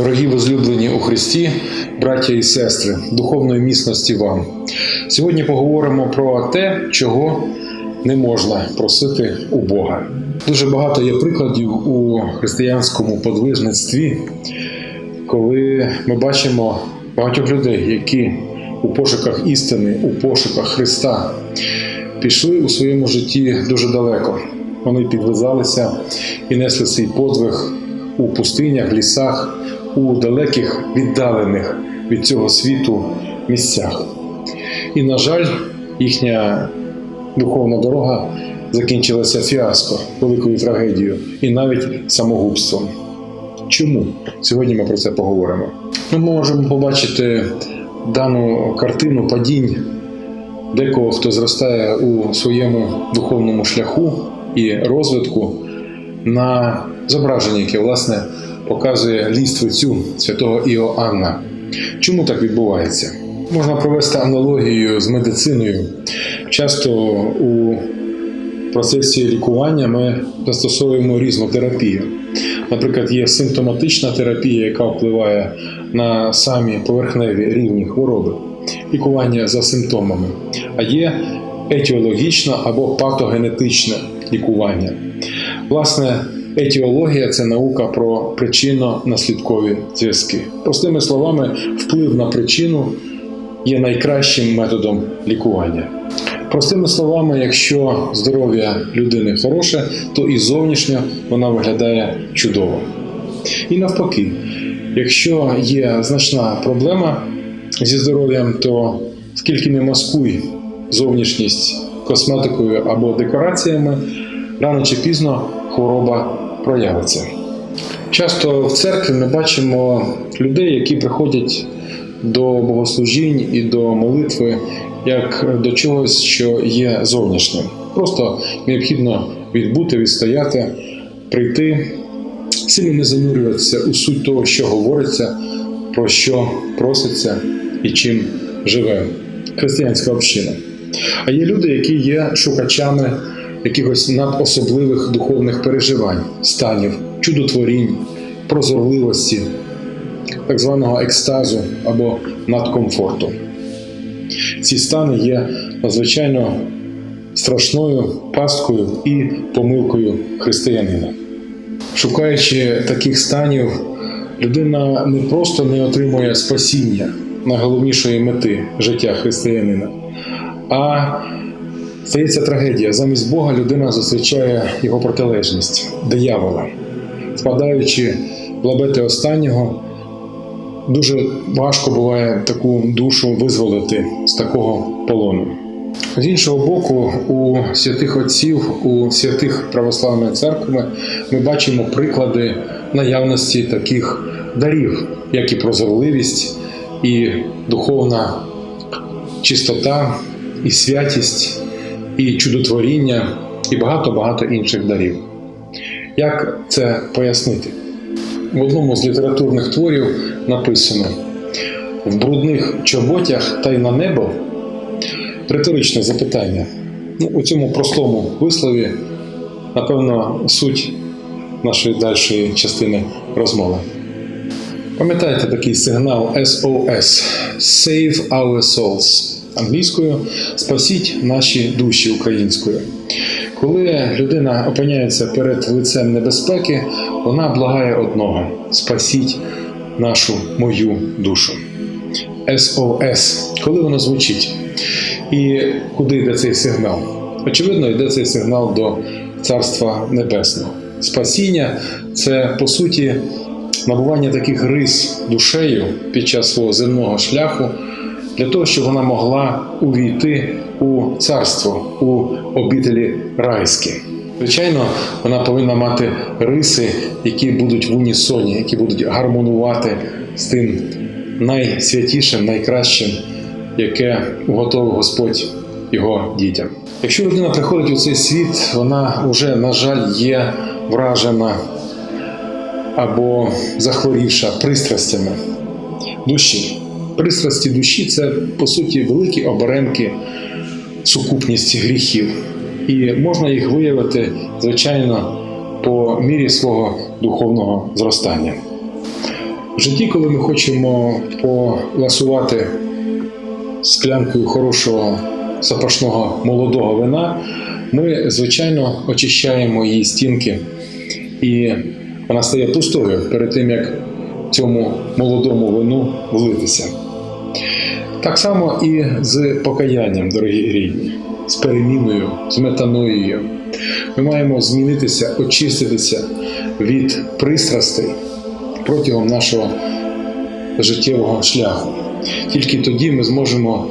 Дорогі возлюблені у Христі, браття і сестри, духовної міцності вам. Сьогодні поговоримо про те, чого не можна просити у Бога. Дуже багато є прикладів у християнському подвижництві, коли ми бачимо багатьох людей, які у пошуках істини, у пошуках Христа пішли у своєму житті дуже далеко. Вони підвизалися і несли свій подвиг у пустинях, лісах, у далеких віддалених від цього світу місцях. І, на жаль, їхня духовна дорога закінчилася фіаско, великою трагедією і навіть самогубством. Чому? Сьогодні ми про це поговоримо. Ми можемо побачити дану картину падінь декого, хто зростає у своєму духовному шляху і розвитку на зображенні, яке власне показує ліствицю святого Іоанна. Чому так відбувається? Можна провести аналогію з медициною. Часто у процесі лікування ми застосовуємо різну терапію. Наприклад, є симптоматична терапія, яка впливає на самі поверхневі рівні хвороби, лікування за симптомами, а є етіологічне або патогенетичне лікування. Власне, етіологія це наука про причинно-наслідкові зв'язки. Простими словами, вплив на причину є найкращим методом лікування. Простими словами, якщо здоров'я людини хороше, то і зовнішньо вона виглядає чудово. І навпаки, якщо є значна проблема зі здоров'ям, то скільки не маскуй зовнішність косметикою або декораціями, рано чи пізно хвороба проявиться. Часто в церкві ми бачимо людей, які приходять до богослужінь і до молитви як до чогось, що є зовнішнім. Просто необхідно відбути, відстояти, прийти, сильно не занурюватися у суть того, що говориться, про що проситься і чим живе християнська община. А є люди, які є шукачами якихось надособливих духовних переживань, станів, чудотворінь, прозорливості, так званого екстазу або надкомфорту. Ці стани є надзвичайно страшною пасткою і помилкою християнина. Шукаючи таких станів, людина не просто не отримує спасіння найголовнішої мети життя християнина, а стається трагедія. Замість Бога людина зустрічає його протилежність диявола, впадаючи в лабети останнього. Дуже важко буває таку душу визволити з такого полону. З іншого боку, у святих отців, у святих православної церкви ми бачимо приклади наявності таких дарів, як і прозорливість, і духовна чистота, і святість, і чудотворіння, і багато-багато інших дарів. Як це пояснити? В одному з літературних творів написано: в брудних чоботях та й на небо риторичне запитання. Ну, У цьому простому вислові, напевно, суть нашої дальшої частини розмови. Пам'ятаєте такий сигнал SOS Save Our Souls англійською Спасіть наші душі українською. Коли людина опиняється перед лицем небезпеки, вона благає одного: спасіть нашу мою душу. СОС. Коли воно звучить? І куди йде цей сигнал? Очевидно, йде цей сигнал до Царства Небесного. Спасіння це по суті набування таких рис душею під час свого земного шляху для того, щоб вона могла увійти у царство, у обителі райські. Звичайно, вона повинна мати риси, які будуть в унісоні, які будуть гармонувати з тим найсвятішим, найкращим, яке уготовив Господь його дітям. Якщо людина приходить у цей світ, вона вже, на жаль, є вражена або захворівша пристрастями душі. Пристрасті душі це по суті великі оберемки сукупності гріхів, і можна їх виявити, звичайно, по мірі свого духовного зростання. В житті, коли ми хочемо поласувати склянкою хорошого запашного молодого вина, ми, звичайно, очищаємо її стінки, і вона стає пустою перед тим, як цьому молодому вину влитися. Так само і з покаянням, дорогі рідні, з переміною, з метаноєю. Ми маємо змінитися, очиститися від пристрастей протягом нашого життєвого шляху. Тільки тоді ми зможемо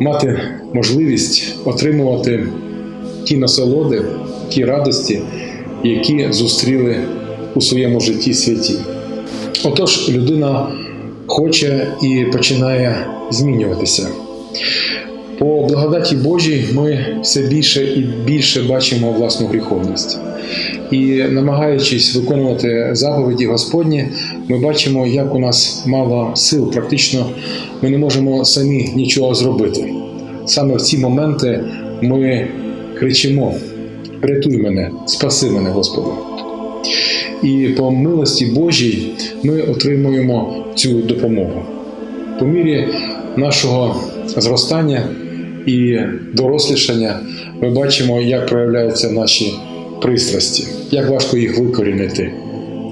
мати можливість отримувати ті насолоди, ті радості, які зустріли у своєму житті святі. Отож, людина хоче і починає змінюватися. По благодаті Божій ми все більше і більше бачимо власну гріховність. І намагаючись виконувати заповіді Господні, ми бачимо, як у нас мало сил. Практично ми не можемо самі нічого зробити. Саме в ці моменти ми кричимо: Рятуй мене, спаси мене, Господи. І по милості Божій ми отримуємо цю допомогу. По мірі нашого зростання і дорослішання ми бачимо, як проявляються наші пристрасті, як важко їх викорінити.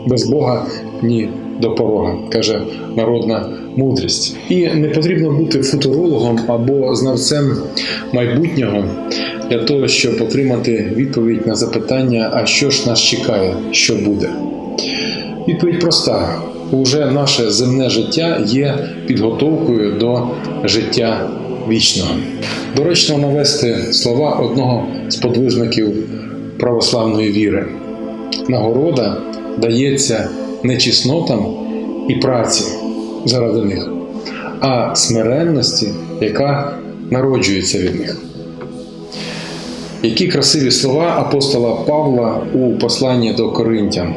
Без Бога ні до порога, каже народна мудрість. І не потрібно бути футурологом або знавцем майбутнього для того, щоб отримати відповідь на запитання, а що ж нас чекає, що буде. Відповідь проста: уже наше земне життя є підготовкою до життя вічного. Доречно навести слова одного з подвижників православної віри. Нагорода дається не чеснотам і праці заради них, а смиренності, яка народжується від них. Які красиві слова апостола Павла у посланні до Коринтян.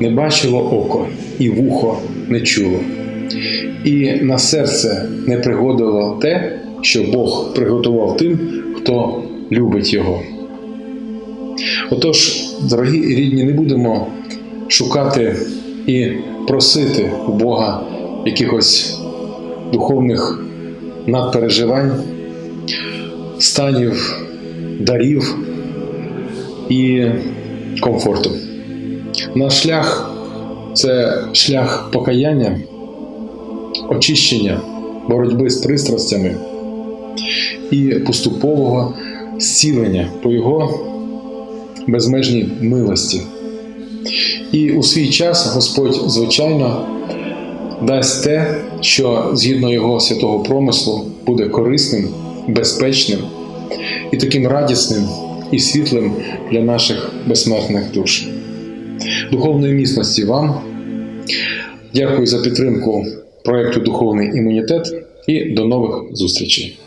Не бачило око, і вухо не чуло, і на серце не пригодило те, що Бог приготував тим, хто любить Його. Отож, дорогі рідні, не будемо шукати і просити у Бога якихось духовних надпереживань, станів, дарів і комфорту. Наш шлях це шлях покаяння, очищення, боротьби з пристрастями і поступового зцілення по його безмежній милості. І у свій час Господь, звичайно, дасть те, що згідно Його святого промислу буде корисним, безпечним і таким радісним і світлим для наших безсмертних душ. Духовної міцності вам. Дякую за підтримку проєкту Духовний імунітет і до нових зустрічей.